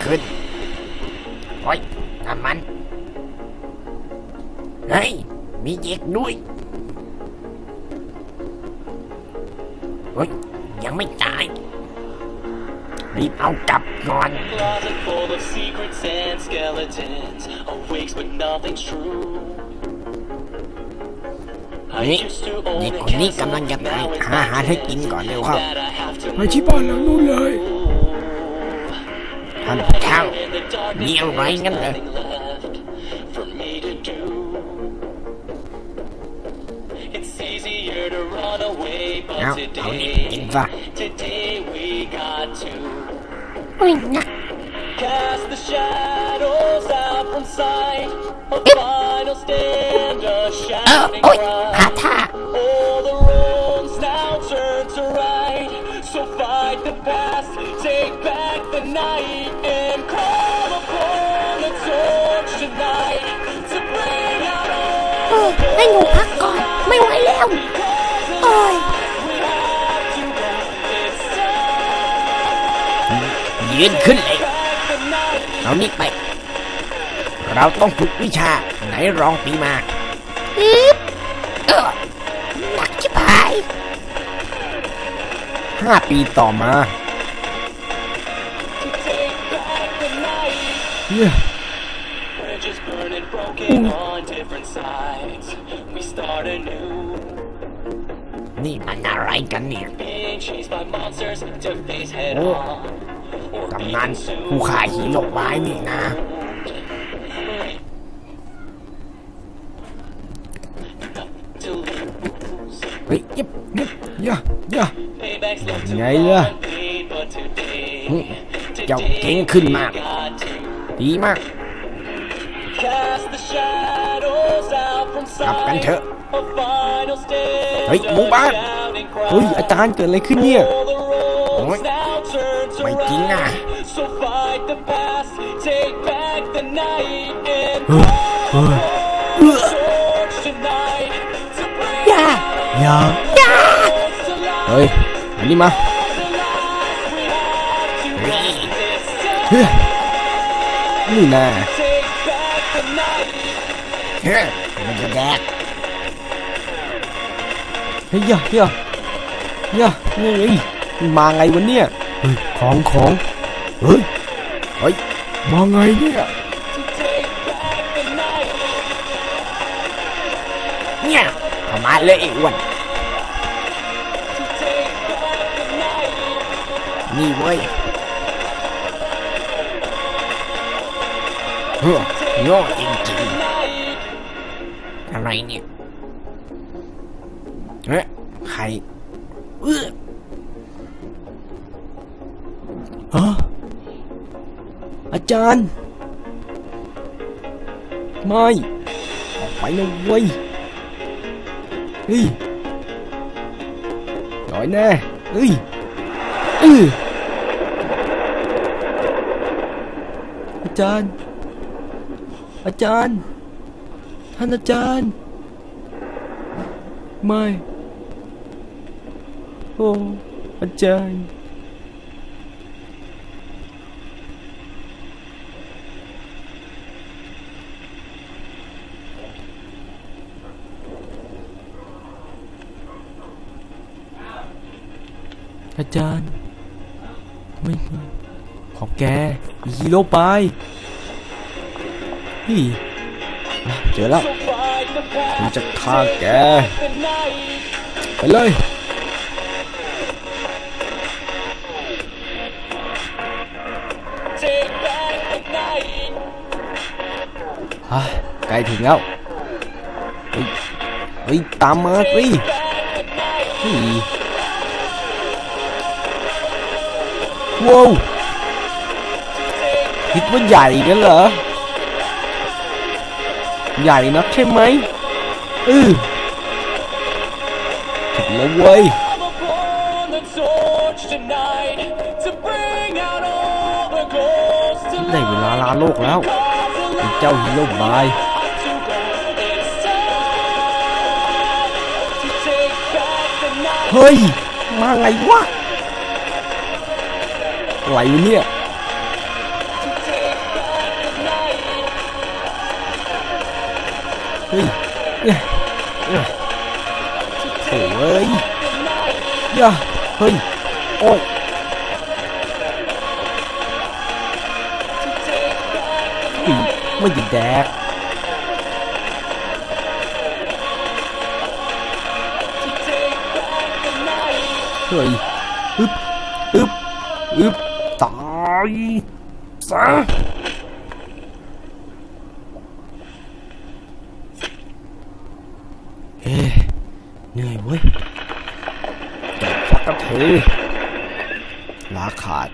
เกิดอะไรขึ้น โอ้ยน้ำมัน เฮ้ย มีเด็กด้วยเฮ้ย ยังไม่ตาย รีบเอากลับก่อน Closet full of secrets and skeletons. Awakes, but nothing's true. I นี่ used to เด็ own ก a คนนี้กำลัง castle, จะตาย now it's หาอาหารให้กินก่อนเร็วครับ that I have to ไปที่บ้านหลังนู้นเลย ท่านผู้เฒ่า In the darkness, มีอะไรงั้นเหรอ nothing left for me to do. It's easier to run away, เอา but เอานี่ไปกิน today, ซะ today we got to เฮ้ยนะ Cast the shadows out from sight. A final stand, a เออ back the night, and call upon the torch tonight to bring out เอ all อให้หนูพักก่อน ไม่ไหวแล้วโอ้ย we have to go. It's time ยืนขึ้นเลย back the night. เอานี่ไป เราต้องฝึกวิชาไหนรองปีมาอีบเออหนักชิบหาย ห้าปีต่อมา เนี่ย Bridges burning broken on different sides. We start anew. นี่มันอะไรกันเนี่ย Being chased by monsters to face head Oh. on. Or กำ be นัน consumed. ผู้ฆ่าฮีโร่ร้ายนี่นะ To lose. เฮ้ยยิบยิบอย่าอย่า Payback's left to Nhảy ra. run, paid, but today, Ừ. Chào today kiến khinh we mà. got to ดีมาก กลับกันเถอะ เฮ้ยหมู่บ้าน เฮ้ย อาจารย์เกิดอะไรขึ้นเนี่ยไม่จริงอะยายายาเฮ้ย อันนี้มาเฮ้ย นี่นะ to take back the night. เฮ้ยมันจะแดกเฮ้ยอย่าอย่าอย่าเฮ้ยมาไงวันเนี่ยเฮ้ยของของเฮ้ยเฮ้ยมาไงเนี่ย To take back the night. เนี่ยเข้ามาเลยไอ้อ้วน To take back the night. นี่เว้ย เฮ้ยโง่จริง Night. ๆอะไรเนี่ยเฮ้ยใครเออฮะอาจารย์ ไม่ออกไปนะเว้ยเฮ้ยหน่อยแน่เฮ้ยเอออาจารย์ อาจารย์ ท่านอาจารย์ ไม่ โอ้ อาจารย์ อาจารย์ ไม่ ของแกฮีโร่ไป เจอแล้วผมจะฆ่าแก ไปเลย ฮะใกล้ถึงแล้ว เฮ้ย เฮ้ย ตามมาสิเฮ้ยว้าวคิดว่าใหญ่กันเหรอ ใหญ่นักใช่ไหมอือถึงแล้วเว้ยได้เวลาลาโลกแล้วเจ้าฮีโร่บายเฮ้ย มาไงวะไหลเนี่ย เฮ้ยเนี่ยเนี่ยโถ่เอ้ยอย่าเฮ้ย โอ้ยอีไม่หยุดแดก เฮ้ยอึบอึบอึบตายซะเฮ้ยเหนื่อยเว้ยจับสักทีลาขาด